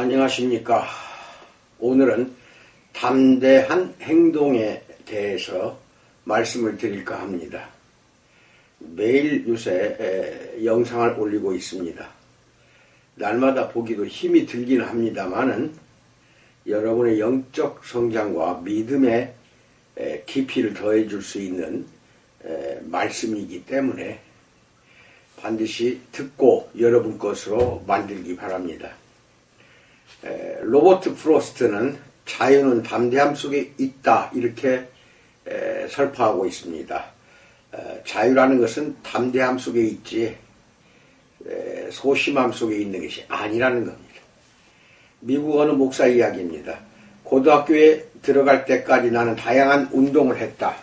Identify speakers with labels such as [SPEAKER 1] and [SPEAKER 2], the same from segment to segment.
[SPEAKER 1] 안녕하십니까. 오늘은 담대한 행동에 대해서 말씀을 드릴까 합니다. 매일 요새 영상을 올리고 있습니다. 날마다 보기도 힘이 들긴 합니다만은 여러분의 영적 성장과 믿음의 깊이를 더해 줄 수 있는 말씀이기 때문에 반드시 듣고 여러분 것으로 만들기 바랍니다. 로버트 프로스트는 자유는 담대함 속에 있다 이렇게 설파하고 있습니다. 자유라는 것은 담대함 속에 있지 소심함 속에 있는 것이 아니라는 겁니다. 미국 어느 목사 이야기입니다. 고등학교에 들어갈 때까지 나는 다양한 운동을 했다.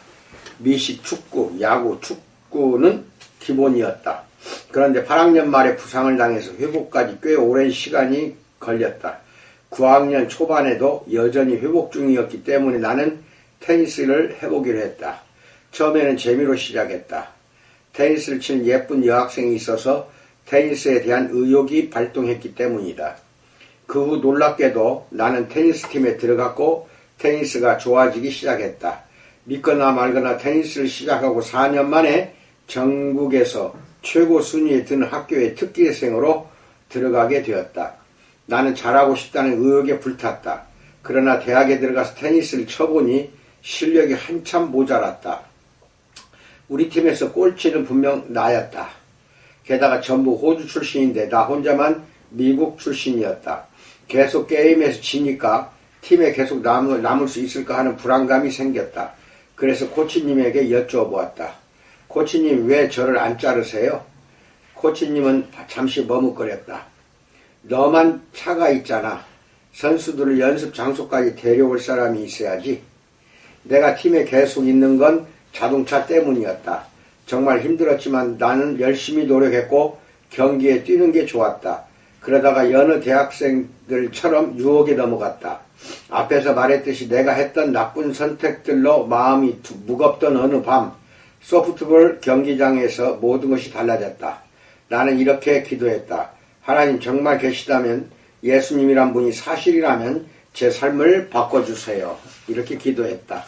[SPEAKER 1] 미식, 축구, 야구, 축구는 기본이었다. 그런데 8학년 말에 부상을 당해서 회복까지 꽤 오랜 시간이 걸렸다. 9학년 초반에도 여전히 회복 중이었기 때문에 나는 테니스를 해보기로 했다. 처음에는 재미로 시작했다. 테니스를 치는 예쁜 여학생이 있어서 테니스에 대한 의욕이 발동했기 때문이다. 그 후 놀랍게도 나는 테니스 팀에 들어갔고 테니스가 좋아지기 시작했다. 믿거나 말거나 테니스를 시작하고 4년 만에 전국에서 최고 순위에 드는 학교의 특기생으로 들어가게 되었다. 나는 잘하고 싶다는 의욕에 불탔다. 그러나 대학에 들어가서 테니스를 쳐보니 실력이 한참 모자랐다. 우리 팀에서 꼴찌는 분명 나였다. 게다가 전부 호주 출신인데 나 혼자만 미국 출신이었다. 계속 게임에서 지니까 팀에 계속 남을, 남을 수 있을까 하는 불안감이 생겼다. 그래서 코치님에게 여쭤보았다. 코치님 왜 저를 안 자르세요? 코치님은 잠시 머뭇거렸다. 너만 차가 있잖아. 선수들을 연습 장소까지 데려올 사람이 있어야지. 내가 팀에 계속 있는 건 자동차 때문이었다. 정말 힘들었지만 나는 열심히 노력했고 경기에 뛰는 게 좋았다. 그러다가 여느 대학생들처럼 유혹에 넘어갔다. 앞에서 말했듯이 내가 했던 나쁜 선택들로 마음이 무겁던 어느 밤 소프트볼 경기장에서 모든 것이 달라졌다. 나는 이렇게 기도했다. 하나님 정말 계시다면 예수님이란 분이 사실이라면 제 삶을 바꿔주세요. 이렇게 기도했다.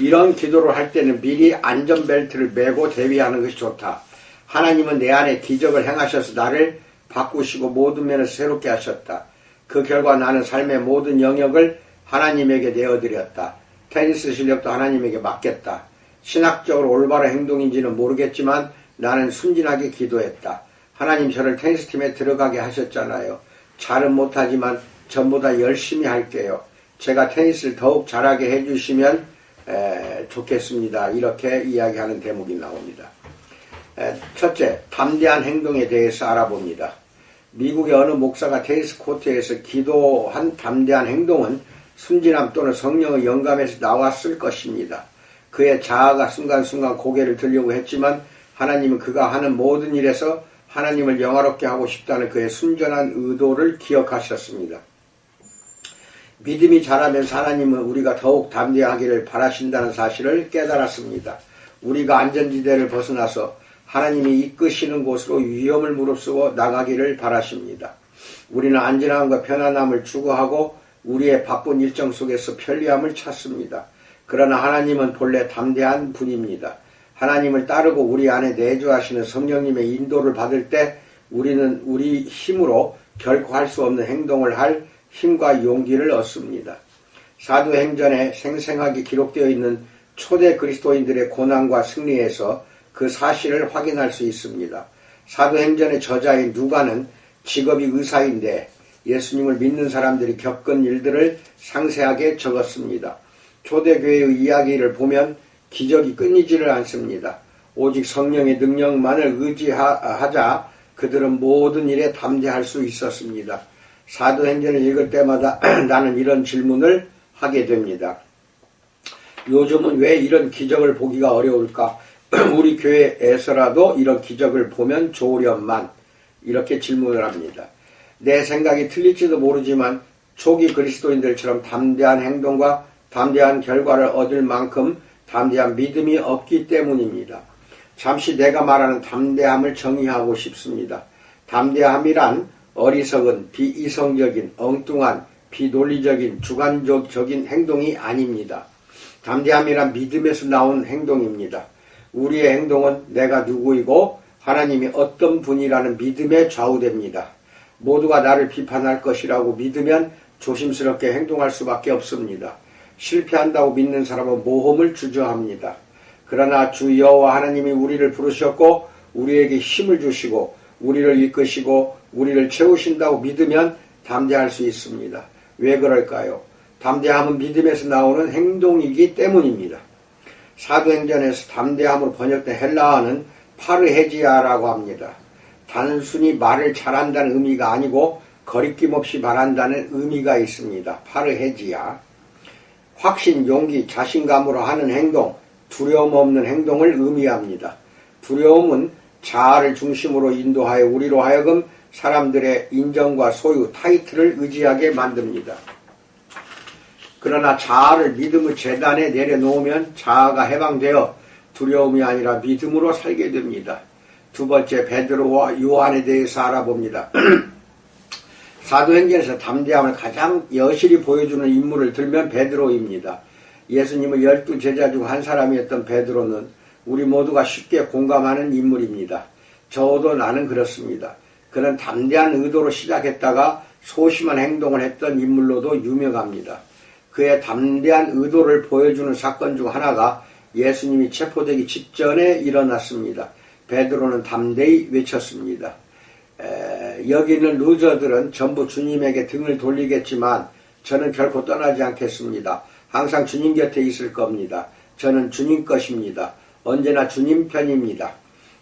[SPEAKER 1] 이런 기도를 할 때는 미리 안전벨트를 매고 대비하는 것이 좋다. 하나님은 내 안에 기적을 행하셔서 나를 바꾸시고 모든 면을 새롭게 하셨다. 그 결과 나는 삶의 모든 영역을 하나님에게 내어드렸다. 테니스 실력도 하나님에게 맡겼다. 신학적으로 올바른 행동인지는 모르겠지만 나는 순진하게 기도했다. 하나님 저를 테니스팀에 들어가게 하셨잖아요. 잘은 못하지만 전보다 열심히 할게요. 제가 테니스를 더욱 잘하게 해주시면 에, 좋겠습니다. 이렇게 이야기하는 대목이 나옵니다. 에, 첫째, 담대한 행동에 대해서 알아봅니다. 미국의 어느 목사가 테니스 코트에서 기도한 담대한 행동은 순진함 또는 성령의 영감에서 나왔을 것입니다. 그의 자아가 순간순간 고개를 들려고 했지만 하나님은 그가 하는 모든 일에서 하나님을 영화롭게 하고 싶다는 그의 순전한 의도를 기억하셨습니다. 믿음이 자라면서 하나님은 우리가 더욱 담대하기를 바라신다는 사실을 깨달았습니다. 우리가 안전지대를 벗어나서 하나님이 이끄시는 곳으로 위험을 무릅쓰고 나가기를 바라십니다. 우리는 안전함과 편안함을 추구하고 우리의 바쁜 일정 속에서 편리함을 찾습니다. 그러나 하나님은 본래 담대한 분입니다. 하나님을 따르고 우리 안에 내주하시는 성령님의 인도를 받을 때 우리는 우리 힘으로 결코 할 수 없는 행동을 할 힘과 용기를 얻습니다. 사도행전에 생생하게 기록되어 있는 초대 그리스도인들의 고난과 승리에서 그 사실을 확인할 수 있습니다. 사도행전의 저자인 누가는 직업이 의사인데 예수님을 믿는 사람들이 겪은 일들을 상세하게 적었습니다. 초대교회의 이야기를 보면 기적이 끊이지를 않습니다. 오직 성령의 능력만을 의지하자 그들은 모든 일에 담대할 수 있었습니다. 사도행전을 읽을 때마다 나는 이런 질문을 하게 됩니다. 요즘은 왜 이런 기적을 보기가 어려울까? 우리 교회에서라도 이런 기적을 보면 좋으련만 이렇게 질문을 합니다. 내 생각이 틀릴지도 모르지만 초기 그리스도인들처럼 담대한 행동과 담대한 결과를 얻을 만큼 담대한 믿음이 없기 때문입니다. 잠시 내가 말하는 담대함을 정의하고 싶습니다. 담대함이란 어리석은 비이성적인 엉뚱한 비논리적인 주관적인 행동이 아닙니다. 담대함이란 믿음에서 나온 행동입니다. 우리의 행동은 내가 누구이고 하나님이 어떤 분이라는 믿음에 좌우됩니다. 모두가 나를 비판할 것이라고 믿으면 조심스럽게 행동할 수밖에 없습니다. 실패한다고 믿는 사람은 모험을 주저합니다. 그러나 주 여호와 하나님이 우리를 부르셨고 우리에게 힘을 주시고 우리를 이끄시고 우리를 채우신다고 믿으면 담대할 수 있습니다. 왜 그럴까요? 담대함은 믿음에서 나오는 행동이기 때문입니다. 사도행전에서 담대함으로 번역된 헬라어는 파르헤지아라고 합니다. 단순히 말을 잘한다는 의미가 아니고 거리낌 없이 말한다는 의미가 있습니다. 파르헤지아. 확신, 용기, 자신감으로 하는 행동, 두려움 없는 행동을 의미합니다. 두려움은 자아를 중심으로 인도하여 우리로 하여금 사람들의 인정과 소유, 타이틀을 의지하게 만듭니다. 그러나 자아를 믿음의 재단에 내려놓으면 자아가 해방되어 두려움이 아니라 믿음으로 살게 됩니다. 두 번째 베드로와 요한에 대해서 알아봅니다. 사도행전에서 담대함을 가장 여실히 보여주는 인물을 들면 베드로입니다. 예수님의 열두 제자 중 한 사람이었던 베드로는 우리 모두가 쉽게 공감하는 인물입니다. 저도 나는 그렇습니다. 그는 담대한 의도로 시작했다가 소심한 행동을 했던 인물로도 유명합니다. 그의 담대한 의도를 보여주는 사건 중 하나가 예수님이 체포되기 직전에 일어났습니다. 베드로는 담대히 외쳤습니다. 에, 여기 있는 루저들은 전부 주님에게 등을 돌리겠지만 저는 결코 떠나지 않겠습니다. 항상 주님 곁에 있을 겁니다. 저는 주님 것입니다. 언제나 주님 편입니다.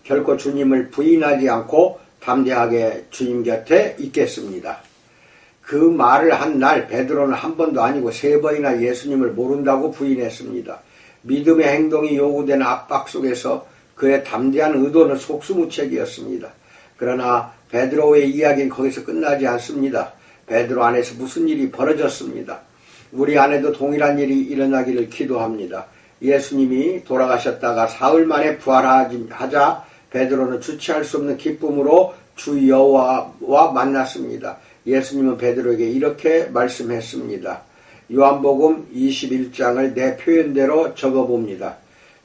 [SPEAKER 1] 결코 주님을 부인하지 않고 담대하게 주님 곁에 있겠습니다. 그 말을 한 날 베드로는 한 번도 아니고 세 번이나 예수님을 모른다고 부인했습니다. 믿음의 행동이 요구되는 압박 속에서 그의 담대한 의도는 속수무책이었습니다. 그러나 베드로의 이야기는 거기서 끝나지 않습니다. 베드로 안에서 무슨 일이 벌어졌습니다. 우리 안에도 동일한 일이 일어나기를 기도합니다. 예수님이 돌아가셨다가 사흘 만에 부활하자 베드로는 주체할 수 없는 기쁨으로 주 여호와와 만났습니다. 예수님은 베드로에게 이렇게 말씀했습니다. 요한복음 21장을 내 표현대로 적어봅니다.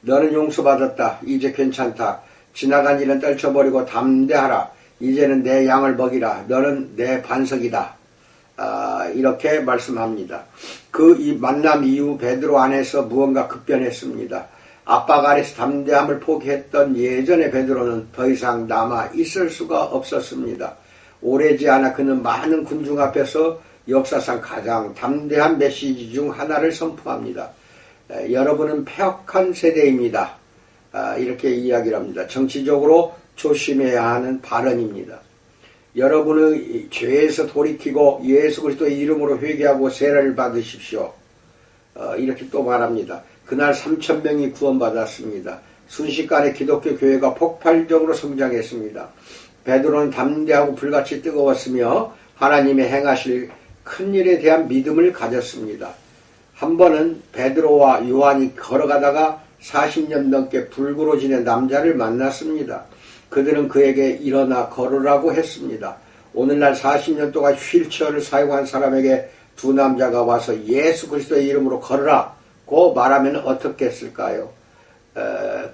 [SPEAKER 1] 너는 용서받았다. 이제 괜찮다. 지나간 일은 떨쳐버리고 담대하라. 이제는 내 양을 먹이라. 너는 내 반석이다. 아, 이렇게 말씀합니다. 그 이 만남 이후 베드로 안에서 무언가 급변했습니다. 압박 아래서 담대함을 포기했던 예전의 베드로는 더 이상 남아 있을 수가 없었습니다. 오래지 않아 그는 많은 군중 앞에서 역사상 가장 담대한 메시지 중 하나를 선포합니다. 에, 여러분은 폐역한 세대입니다. 아, 이렇게 이야기를 합니다. 정치적으로 조심해야 하는 발언입니다. 여러분의 죄에서 돌이키고 예수 그리스도의 이름으로 회개하고 세례를 받으십시오. 어, 이렇게 또 말합니다. 그날 3천 명이 구원받았습니다. 순식간에 기독교 교회가 폭발적으로 성장했습니다. 베드로는 담대하고 불같이 뜨거웠으며 하나님의 행하실 큰 일에 대한 믿음을 가졌습니다. 한 번은 베드로와 요한이 걸어가다가 40년 넘게 불구로 지낸 남자를 만났습니다. 그들은 그에게 일어나 걸으라고 했습니다. 오늘날 40년 동안 휠체어를 사용한 사람에게 두 남자가 와서 예수 그리스도의 이름으로 걸으라고 말하면 어떻겠을까요? 에,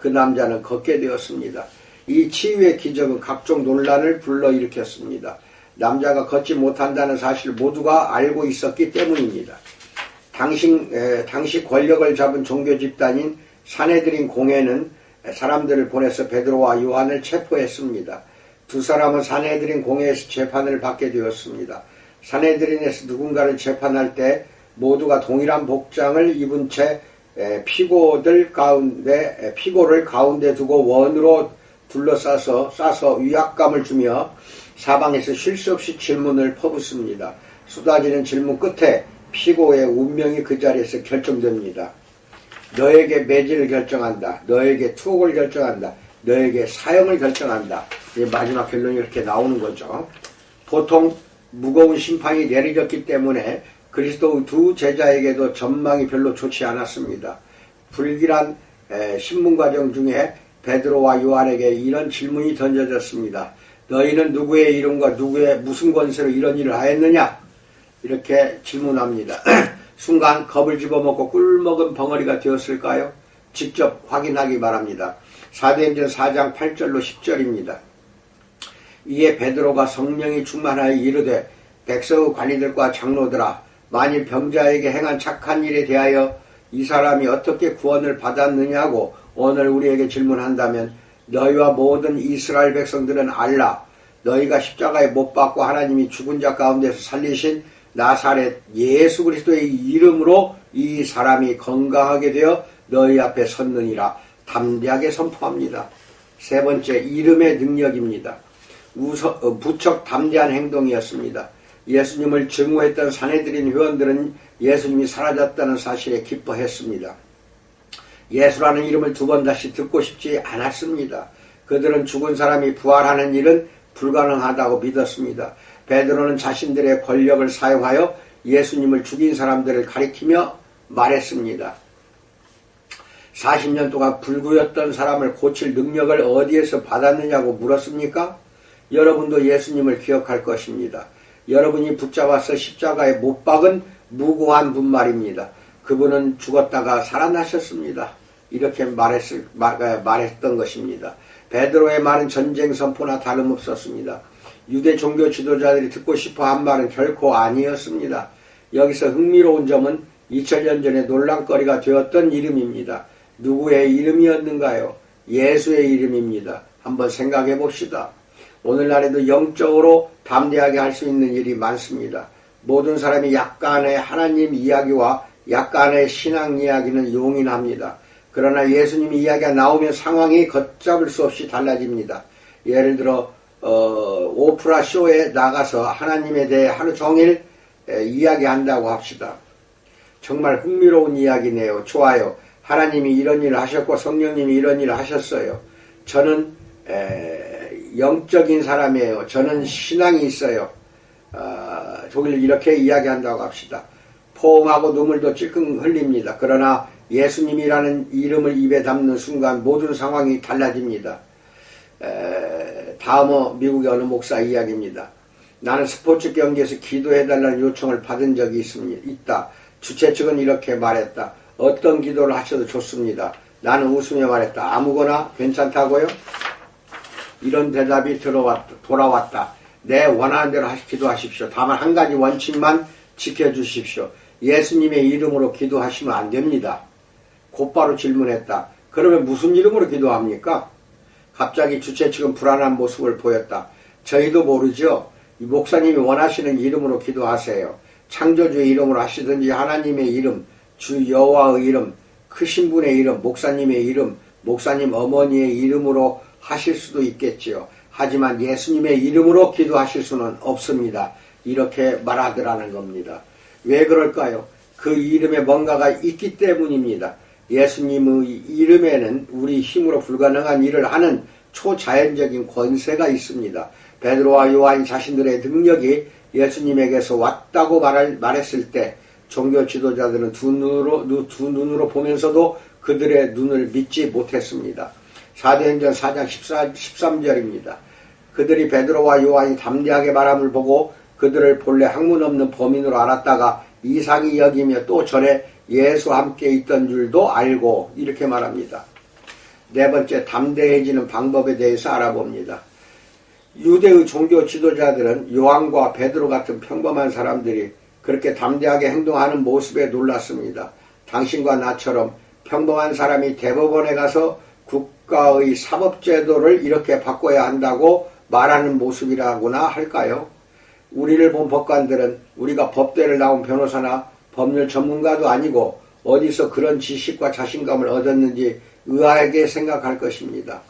[SPEAKER 1] 그 남자는 걷게 되었습니다. 이 치유의 기적은 각종 논란을 불러일으켰습니다. 남자가 걷지 못한다는 사실 모두가 알고 있었기 때문입니다. 당시, 에, 당시 권력을 잡은 종교 집단인 사내들인 공회는 사람들을 보내서 베드로와 요한을 체포했습니다. 두 사람은 사내들인 공회에서 재판을 받게 되었습니다. 사내들인에서 누군가를 재판할 때 모두가 동일한 복장을 입은 채 피고들 가운데 피고를 가운데 두고 원으로 둘러싸서 싸서 위압감을 주며 사방에서 쉴 수 없이 질문을 퍼붓습니다. 쏟아지는 질문 끝에 피고의 운명이 그 자리에서 결정됩니다. 너에게 매질을 결정한다. 너에게 투옥을 결정한다. 너에게 사형을 결정한다. 마지막 결론이 이렇게 나오는 거죠. 보통 무거운 심판이 내려졌기 때문에 그리스도 두 제자에게도 전망이 별로 좋지 않았습니다. 불길한 신문 과정 중에 베드로와 요한에게 이런 질문이 던져졌습니다. 너희는 누구의 이름과 누구의 무슨 권세로 이런 일을 하였느냐? 이렇게 질문합니다. 순간 겁을 집어먹고 꿀먹은 벙어리가 되었을까요? 직접 확인하기 바랍니다. 사도행전 4장 8절로 10절입니다. 이에 베드로가 성령이 충만하여 이르되 백성의 관리들과 장로들아 만일 병자에게 행한 착한 일에 대하여 이 사람이 어떻게 구원을 받았느냐고 오늘 우리에게 질문한다면 너희와 모든 이스라엘 백성들은 알라 너희가 십자가에 못 박고 하나님이 죽은 자 가운데서 살리신 나사렛 예수 그리스도의 이름으로 이 사람이 건강하게 되어 너희 앞에 섰느니라 담대하게 선포합니다. 세 번째 이름의 능력입니다. 우서, 어, 부쩍 담대한 행동이었습니다. 예수님을 증오했던 사내들인 회원들은 예수님이 사라졌다는 사실에 기뻐했습니다. 예수라는 이름을 두 번 다시 듣고 싶지 않았습니다. 그들은 죽은 사람이 부활하는 일은 불가능하다고 믿었습니다. 베드로는 자신들의 권력을 사용하여 예수님을 죽인 사람들을 가리키며 말했습니다. 40년 동안 불구였던 사람을 고칠 능력을 어디에서 받았느냐고 물었습니까? 여러분도 예수님을 기억할 것입니다. 여러분이 붙잡아서 십자가에 못 박은 무고한 분 말입니다. 그분은 죽었다가 살아나셨습니다. 이렇게 말했을, 말, 말했던 것입니다. 베드로의 말은 전쟁 선포나 다름없었습니다. 유대 종교 지도자들이 듣고 싶어 한 말은 결코 아니었습니다. 여기서 흥미로운 점은 2000년 전에 논란거리가 되었던 이름입니다. 누구의 이름이었는가요? 예수의 이름입니다. 한번 생각해 봅시다. 오늘날에도 영적으로 담대하게 할 수 있는 일이 많습니다. 모든 사람이 약간의 하나님 이야기와 약간의 신앙 이야기는 용인합니다. 그러나 예수님 이야기가 나오면 상황이 걷잡을 수 없이 달라집니다. 예를 들어 어, 오프라 쇼에 나가서 하나님에 대해 하루 종일 에, 이야기한다고 합시다. 정말 흥미로운 이야기네요. 좋아요. 하나님이 이런 일을 하셨고 성령님이 이런 일을 하셨어요. 저는 에, 영적인 사람이에요. 저는 신앙이 있어요. 어, 종일 이렇게 이야기한다고 합시다. 포옹하고 눈물도 찔끔 흘립니다. 그러나 예수님이라는 이름을 입에 담는 순간 모든 상황이 달라집니다. 에, 다음은 미국의 어느 목사 이야기입니다. 나는 스포츠 경기에서 기도해달라는 요청을 받은 적이 있습니다. 있다. 주최 측은 이렇게 말했다. 어떤 기도를 하셔도 좋습니다. 나는 웃으며 말했다. 아무거나 괜찮다고요? 이런 대답이 들어왔다, 돌아왔다. 내 원하는 대로 기도하십시오. 다만 한 가지 원칙만 지켜주십시오. 예수님의 이름으로 기도하시면 안 됩니다. 곧바로 질문했다. 그러면 무슨 이름으로 기도합니까? 갑자기 주최 측은 불안한 모습을 보였다. 저희도 모르죠. 목사님이 원하시는 이름으로 기도하세요. 창조주의 이름으로 하시든지 하나님의 이름, 주 여호와의 이름, 크신 분의 이름, 목사님의 이름, 목사님 어머니의 이름으로 하실 수도 있겠지요. 하지만 예수님의 이름으로 기도하실 수는 없습니다. 이렇게 말하더라는 겁니다. 왜 그럴까요? 그 이름에 뭔가가 있기 때문입니다. 예수님의 이름에는 우리 힘으로 불가능한 일을 하는 초자연적인 권세가 있습니다. 베드로와 요한이 자신들의 능력이 예수님에게서 왔다고 말할, 말했을 때 종교 지도자들은 두 눈으로, 두 눈으로 보면서도 그들의 눈을 믿지 못했습니다. 사도행전 4장 14, 13절입니다. 그들이 베드로와 요한이 담대하게 말함을 보고 그들을 본래 학문 없는 범인으로 알았다가 이상이 여기며 또 전에 예수와 함께 있던 줄도 알고 이렇게 말합니다. 네 번째 담대해지는 방법에 대해서 알아봅니다. 유대의 종교 지도자들은 요한과 베드로 같은 평범한 사람들이 그렇게 담대하게 행동하는 모습에 놀랐습니다. 당신과 나처럼 평범한 사람이 대법원에 가서 국가의 사법제도를 이렇게 바꿔야 한다고 말하는 모습이라고나 할까요? 우리를 본 법관들은 우리가 법대를 나온 변호사나 법률 전문가도 아니고 어디서 그런 지식과 자신감을 얻었는지 의아하게 생각할 것입니다.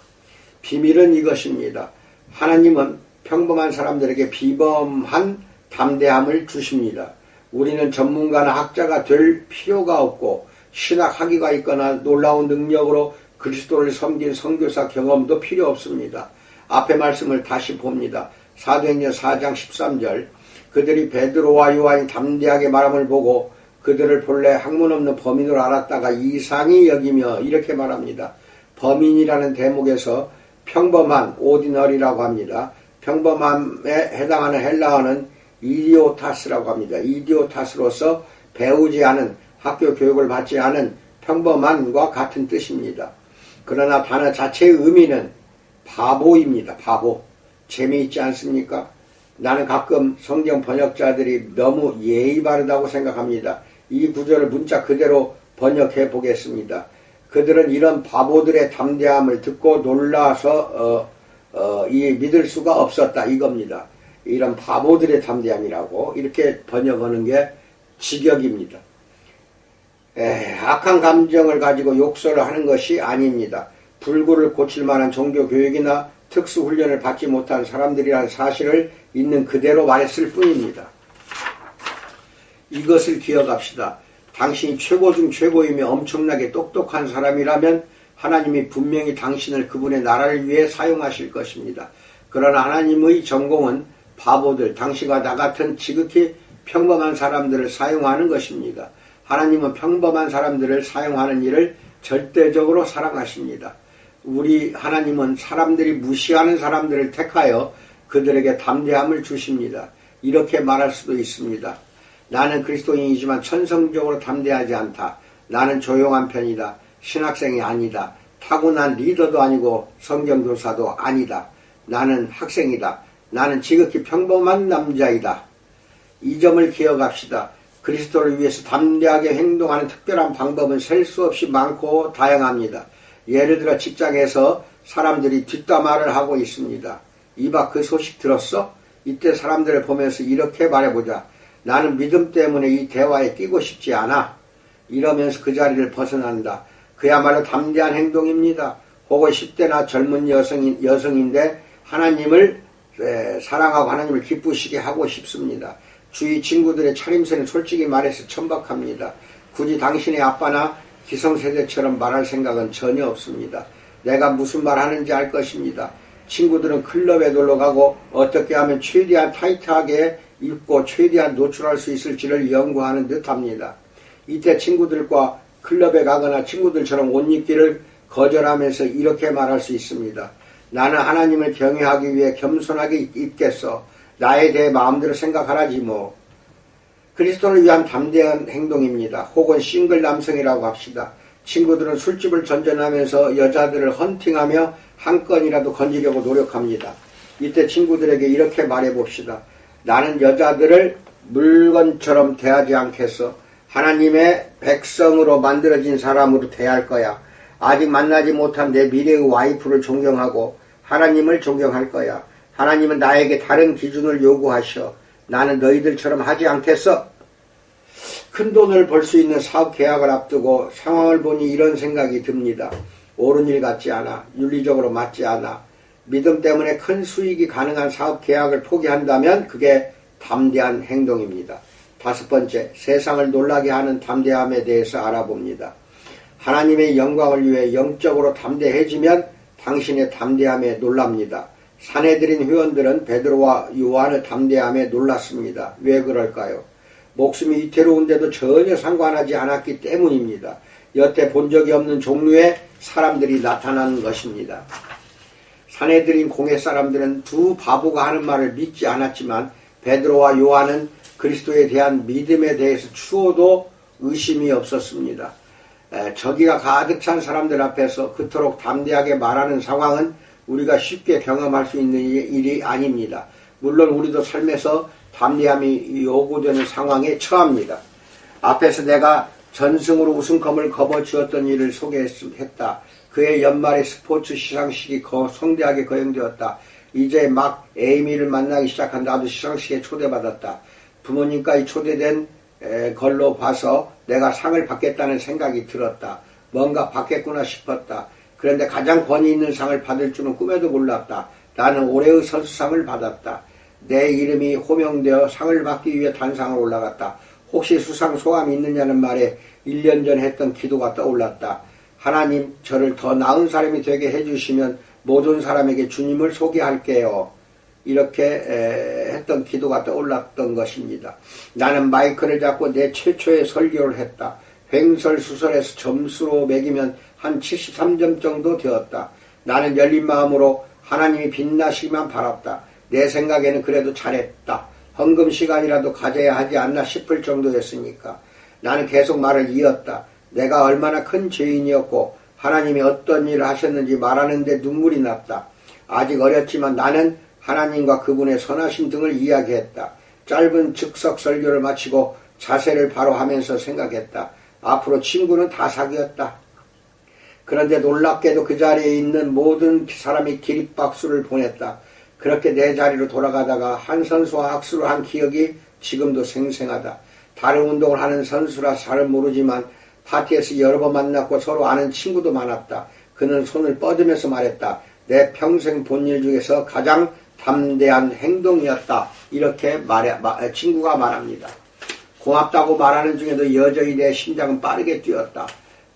[SPEAKER 1] 비밀은 이것입니다. 하나님은 평범한 사람들에게 비범한 담대함을 주십니다. 우리는 전문가나 학자가 될 필요가 없고 신학 학위가 있거나 놀라운 능력으로 그리스도를 섬긴 선교사 경험도 필요 없습니다. 앞에 말씀을 다시 봅니다. 사도행전 4장 13절 그들이 베드로와 요한이 담대하게 말함을 보고 그들을 본래 학문 없는 범인으로 알았다가 이상히 여기며 이렇게 말합니다. 범인이라는 대목에서 평범한 오디너리라고 합니다. 평범함에 해당하는 헬라어는 이디오타스라고 합니다. 이디오타스로서 배우지 않은 학교 교육을 받지 않은 평범한과 같은 뜻입니다. 그러나 단어 자체의 의미는 바보입니다. 바보. 재미있지 않습니까? 나는 가끔 성경 번역자들이 너무 예의 바르다고 생각합니다. 이 구절을 문자 그대로 번역해 보겠습니다. 그들은 이런 바보들의 담대함을 듣고 놀라서 어, 어, 이 믿을 수가 없었다 이겁니다. 이런 바보들의 담대함이라고 이렇게 번역하는 게 직역입니다. 에, 악한 감정을 가지고 욕설을 하는 것이 아닙니다. 불구를 고칠 만한 종교 교육이나 특수 훈련을 받지 못한 사람들이라는 사실을 있는 그대로 말했을 뿐입니다. 이것을 기억합시다. 당신이 최고 중 최고이며 엄청나게 똑똑한 사람이라면 하나님이 분명히 당신을 그분의 나라를 위해 사용하실 것입니다. 그러나 하나님의 전공은 바보들, 당신과 나 같은 지극히 평범한 사람들을 사용하는 것입니다. 하나님은 평범한 사람들을 사용하는 일을 절대적으로 사랑하십니다. 우리 하나님은 사람들이 무시하는 사람들을 택하여 그들에게 담대함을 주십니다. 이렇게 말할 수도 있습니다. 나는 그리스도인이지만 천성적으로 담대하지 않다. 나는 조용한 편이다. 신학생이 아니다. 타고난 리더도 아니고 성경교사도 아니다. 나는 학생이다. 나는 지극히 평범한 남자이다. 이 점을 기억합시다. 그리스도를 위해서 담대하게 행동하는 특별한 방법은 셀 수 없이 많고 다양합니다. 예를 들어 직장에서 사람들이 뒷담화를 하고 있습니다. 이봐 그 소식 들었어? 이때 사람들을 보면서 이렇게 말해보자. 나는 믿음 때문에 이 대화에 끼고 싶지 않아. 이러면서 그 자리를 벗어난다. 그야말로 담대한 행동입니다. 혹은 10대나 젊은 여성인, 여성인데 하나님을 에, 사랑하고 하나님을 기쁘시게 하고 싶습니다. 주위 친구들의 차림새는 솔직히 말해서 천박합니다. 굳이 당신의 아빠나 기성세대처럼 말할 생각은 전혀 없습니다. 내가 무슨 말 하는지 알 것입니다. 친구들은 클럽에 놀러 가고 어떻게 하면 최대한 타이트하게 입고 최대한 노출할 수 있을지를 연구하는 듯 합니다. 이때 친구들과 클럽에 가거나 친구들처럼 옷 입기를 거절하면서 이렇게 말할 수 있습니다. 나는 하나님을 경외하기 위해 겸손하게 입겠어. 나에 대해 마음대로 생각하라지 뭐. 그리스도를 위한 담대한 행동입니다. 혹은 싱글 남성이라고 합시다. 친구들은 술집을 전전하면서 여자들을 헌팅하며 한 건이라도 건지려고 노력합니다. 이때 친구들에게 이렇게 말해봅시다. 나는 여자들을 물건처럼 대하지 않겠어. 하나님의 백성으로 만들어진 사람으로 대할 거야. 아직 만나지 못한 내 미래의 와이프를 존경하고 하나님을 존경할 거야. 하나님은 나에게 다른 기준을 요구하셔. 나는 너희들처럼 하지 않겠어. 큰 돈을 벌 수 있는 사업 계약을 앞두고 상황을 보니 이런 생각이 듭니다. 옳은 일 같지 않아. 윤리적으로 맞지 않아. 믿음 때문에 큰 수익이 가능한 사업 계약을 포기한다면 그게 담대한 행동입니다. 다섯 번째, 세상을 놀라게 하는 담대함에 대해서 알아봅니다. 하나님의 영광을 위해 영적으로 담대해지면 당신의 담대함에 놀랍니다. 사내들인 회원들은 베드로와 요한의 담대함에 놀랐습니다. 왜 그럴까요? 목숨이 이태로운데도 전혀 상관하지 않았기 때문입니다. 여태 본 적이 없는 종류의 사람들이 나타나는 것입니다. 사내들인 공회 사람들은 두 바보가 하는 말을 믿지 않았지만 베드로와 요한은 그리스도에 대한 믿음에 대해서 추호도 의심이 없었습니다. 저기가 가득 찬 사람들 앞에서 그토록 담대하게 말하는 상황은 우리가 쉽게 경험할 수 있는 일이 아닙니다. 물론 우리도 삶에서 담대함이 요구되는 상황에 처합니다. 앞에서 내가 전승으로 우승컵을 거머쥐었던 일을 소개했다. 그의 연말의 스포츠 시상식이 성대하게 거행되었다. 이제 막 에이미를 만나기 시작한 나도 시상식에 초대받았다. 부모님까지 초대된 걸로 봐서 내가 상을 받겠다는 생각이 들었다. 뭔가 받겠구나 싶었다. 그런데 가장 권위 있는 상을 받을 줄은 꿈에도 몰랐다. 나는 올해의 선수상을 받았다. 내 이름이 호명되어 상을 받기 위해 단상을 올라갔다. 혹시 수상 소감이 있느냐는 말에 1년 전 했던 기도가 떠올랐다. 하나님 저를 더 나은 사람이 되게 해주시면 모든 사람에게 주님을 소개할게요. 이렇게 했던 기도가 떠올랐던 것입니다. 나는 마이크를 잡고 내 최초의 설교를 했다. 횡설수설해서 점수로 매기면 한 73점 정도 되었다. 나는 열린 마음으로 하나님이 빛나시기만 바랐다. 내 생각에는 그래도 잘했다. 헌금 시간이라도 가져야 하지 않나 싶을 정도였으니까. 나는 계속 말을 이었다. 내가 얼마나 큰 죄인이었고 하나님이 어떤 일을 하셨는지 말하는데 눈물이 났다. 아직 어렸지만 나는 하나님과 그분의 선하신 등을 이야기했다. 짧은 즉석 설교를 마치고 자세를 바로 하면서 생각했다. 앞으로 친구는 다 사귀었다. 그런데 놀랍게도 그 자리에 있는 모든 사람이 기립박수를 보냈다. 그렇게 내 자리로 돌아가다가 한 선수와 악수를 한 기억이 지금도 생생하다. 다른 운동을 하는 선수라 잘은 모르지만 파티에서 여러 번 만났고 서로 아는 친구도 많았다. 그는 손을 뻗으면서 말했다. 내 평생 본 일 중에서 가장 담대한 행동이었다. 이렇게 말해, 친구가 말합니다. 고맙다고 말하는 중에도 여전히 내 심장은 빠르게 뛰었다.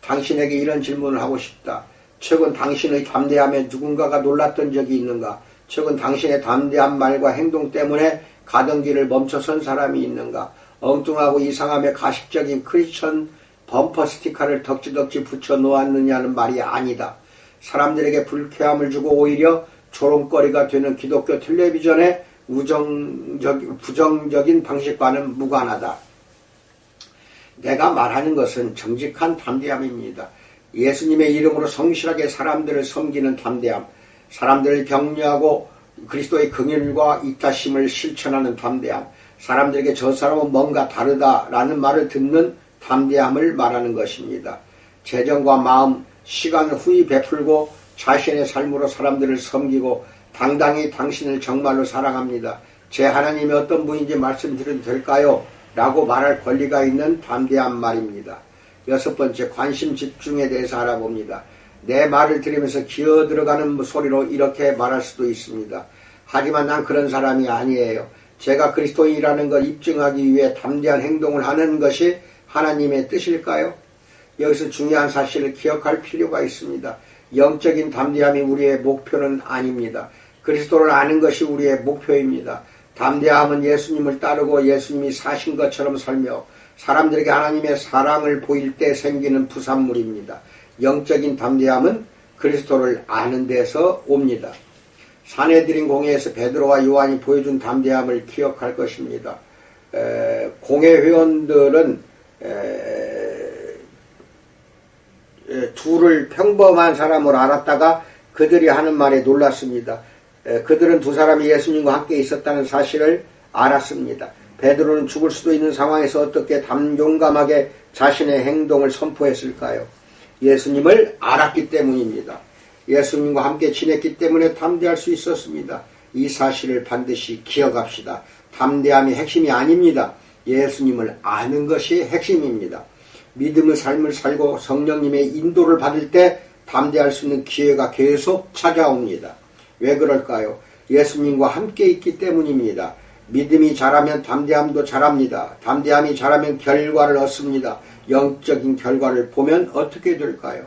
[SPEAKER 1] 당신에게 이런 질문을 하고 싶다. 최근 당신의 담대함에 누군가가 놀랐던 적이 있는가? 최근 당신의 담대한 말과 행동 때문에 가던 길을 멈춰선 사람이 있는가? 엉뚱하고 이상함에 가식적인 크리스천 범퍼 스티커를 덕지덕지 붙여 놓았느냐는 말이 아니다. 사람들에게 불쾌함을 주고 오히려 조롱거리가 되는 기독교 텔레비전의 우정적, 부정적인 방식과는 무관하다. 내가 말하는 것은 정직한 담대함입니다. 예수님의 이름으로 성실하게 사람들을 섬기는 담대함, 사람들을 격려하고 그리스도의 긍휼과 이타심을 실천하는 담대함, 사람들에게 저 사람은 뭔가 다르다라는 말을 듣는 담대함을 말하는 것입니다. 재정과 마음, 시간을 후히 베풀고 자신의 삶으로 사람들을 섬기고 당당히 당신을 정말로 사랑합니다. 제 하나님이 어떤 분인지 말씀드려도 될까요? 라고 말할 권리가 있는 담대한 말입니다. 여섯 번째, 관심 집중에 대해서 알아봅니다. 내 말을 들으면서 기어 들어가는 소리로 이렇게 말할 수도 있습니다. 하지만 난 그런 사람이 아니에요. 제가 그리스도인이라는 걸 입증하기 위해 담대한 행동을 하는 것이 하나님의 뜻일까요? 여기서 중요한 사실을 기억할 필요가 있습니다. 영적인 담대함이 우리의 목표는 아닙니다. 그리스도를 아는 것이 우리의 목표입니다. 담대함은 예수님을 따르고 예수님이 사신 것처럼 살며 사람들에게 하나님의 사랑을 보일 때 생기는 부산물입니다. 영적인 담대함은 그리스도를 아는 데서 옵니다. 사내들인 공회에서 베드로와 요한이 보여준 담대함을 기억할 것입니다. 에, 공회 회원들은 에, 에, 둘을 평범한 사람으로 알았다가 그들이 하는 말에 놀랐습니다. 그들은 두 사람이 예수님과 함께 있었다는 사실을 알았습니다. 베드로는 죽을 수도 있는 상황에서 어떻게 담 용감하게 자신의 행동을 선포했을까요? 예수님을 알았기 때문입니다. 예수님과 함께 지냈기 때문에 담대할 수 있었습니다. 이 사실을 반드시 기억합시다. 담대함이 핵심이 아닙니다. 예수님을 아는 것이 핵심입니다. 믿음의 삶을 살고 성령님의 인도를 받을 때 담대할 수 있는 기회가 계속 찾아옵니다. 왜 그럴까요? 예수님과 함께 있기 때문입니다. 믿음이 자라면 담대함도 자랍니다. 담대함이 자라면 결과를 얻습니다. 영적인 결과를 보면 어떻게 될까요?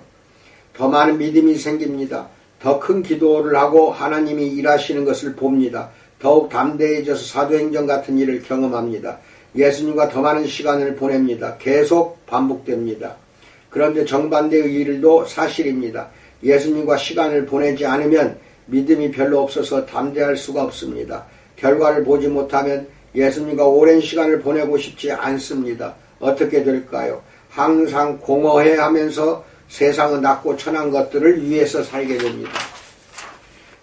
[SPEAKER 1] 더 많은 믿음이 생깁니다. 더 큰 기도를 하고 하나님이 일하시는 것을 봅니다. 더욱 담대해져서 사도행전 같은 일을 경험합니다. 예수님과 더 많은 시간을 보냅니다. 계속 반복됩니다. 그런데 정반대의 일도 사실입니다. 예수님과 시간을 보내지 않으면 믿음이 별로 없어서 담대할 수가 없습니다. 결과를 보지 못하면 예수님과 오랜 시간을 보내고 싶지 않습니다. 어떻게 될까요? 항상 공허해 하면서 세상의 낮고 천한 것들을 위해서 살게 됩니다.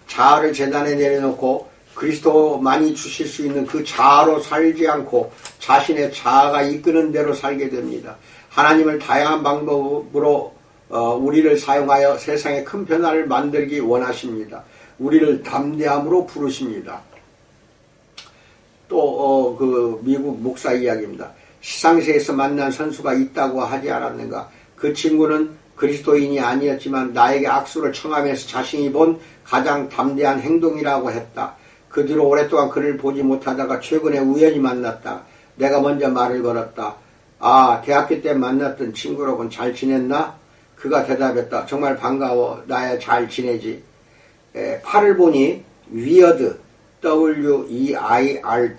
[SPEAKER 1] 자아를 재단에 내려놓고 그리스도만이 주실 수 있는 그 자아로 살지 않고 자신의 자아가 이끄는 대로 살게 됩니다. 하나님을 다양한 방법으로 어, 우리를 사용하여 세상에 큰 변화를 만들기 원하십니다. 우리를 담대함으로 부르십니다. 또, 어, 그, 미국 목사 이야기입니다. 시상식에서 만난 선수가 있다고 하지 않았는가. 그 친구는 그리스도인이 아니었지만 나에게 악수를 청하면서 자신이 본 가장 담대한 행동이라고 했다. 그 뒤로 오랫동안 그를 보지 못하다가 최근에 우연히 만났다. 내가 먼저 말을 걸었다. 아, 대학교 때 만났던 친구로군 잘 지냈나? 그가 대답했다. 정말 반가워. 나야 잘 지내지. 에, 팔을 보니 위어드 W-E-I-R-D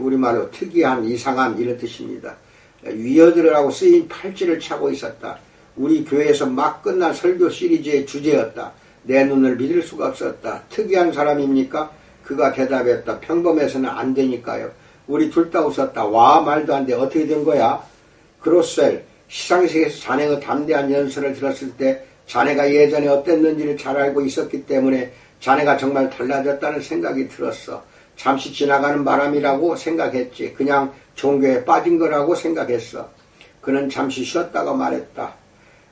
[SPEAKER 1] 우리말로 특이한 이상한 이런 뜻입니다. 위어드라고 쓰인 팔찌를 차고 있었다. 우리 교회에서 막 끝난 설교 시리즈의 주제였다. 내 눈을 믿을 수가 없었다. 특이한 사람입니까? 그가 대답했다. 평범해서는 안 되니까요. 우리 둘 다 웃었다. 와 말도 안 돼. 어떻게 된 거야? 그로셀 시상식에서 자네가 담대한 연설을 들었을 때 자네가 예전에 어땠는지를 잘 알고 있었기 때문에 자네가 정말 달라졌다는 생각이 들었어. 잠시 지나가는 바람이라고 생각했지. 그냥 종교에 빠진 거라고 생각했어. 그는 잠시 쉬었다가 말했다.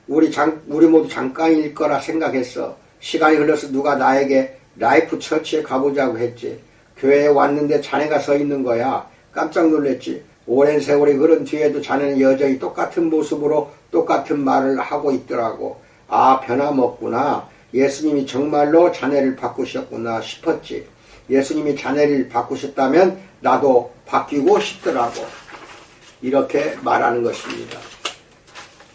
[SPEAKER 1] 우리 장, 우리 모두 잠깐일 거라 생각했어. 시간이 흘러서 누가 나에게 라이프 처치에 가보자고 했지. 교회에 왔는데 자네가 서 있는 거야. 깜짝 놀랐지. 오랜 세월이 흐른 뒤에도 자네는 여전히 똑같은 모습으로 똑같은 말을 하고 있더라고. 아, 변함없구나. 예수님이 정말로 자네를 바꾸셨구나 싶었지. 예수님이 자네를 바꾸셨다면 나도 바뀌고 싶더라고. 이렇게 말하는 것입니다.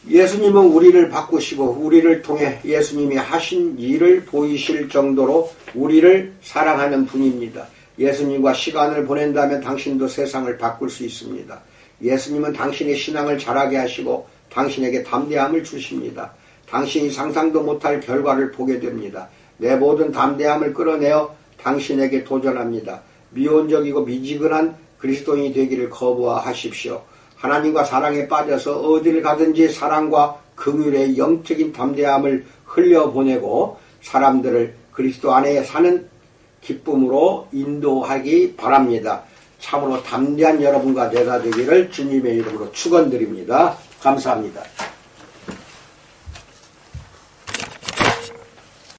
[SPEAKER 1] 예수님은 우리를 바꾸시고 우리를 통해 예수님이 하신 일을 보이실 정도로 우리를 사랑하는 분입니다. 예수님과 시간을 보낸다면 당신도 세상을 바꿀 수 있습니다. 예수님은 당신의 신앙을 자라게 하시고 당신에게 담대함을 주십니다. 당신이 상상도 못할 결과를 보게 됩니다. 내 모든 담대함을 끌어내어 당신에게 도전합니다. 미온적이고 미지근한 그리스도인이 되기를 거부하십시오. 하나님과 사랑에 빠져서 어디를 가든지 사랑과 긍휼의 영적인 담대함을 흘려보내고 사람들을 그리스도 안에 사는 기쁨으로 인도하기 바랍니다. 참으로 담대한 여러분과 내가 되기를 주님의 이름으로 축원드립니다. 감사합니다.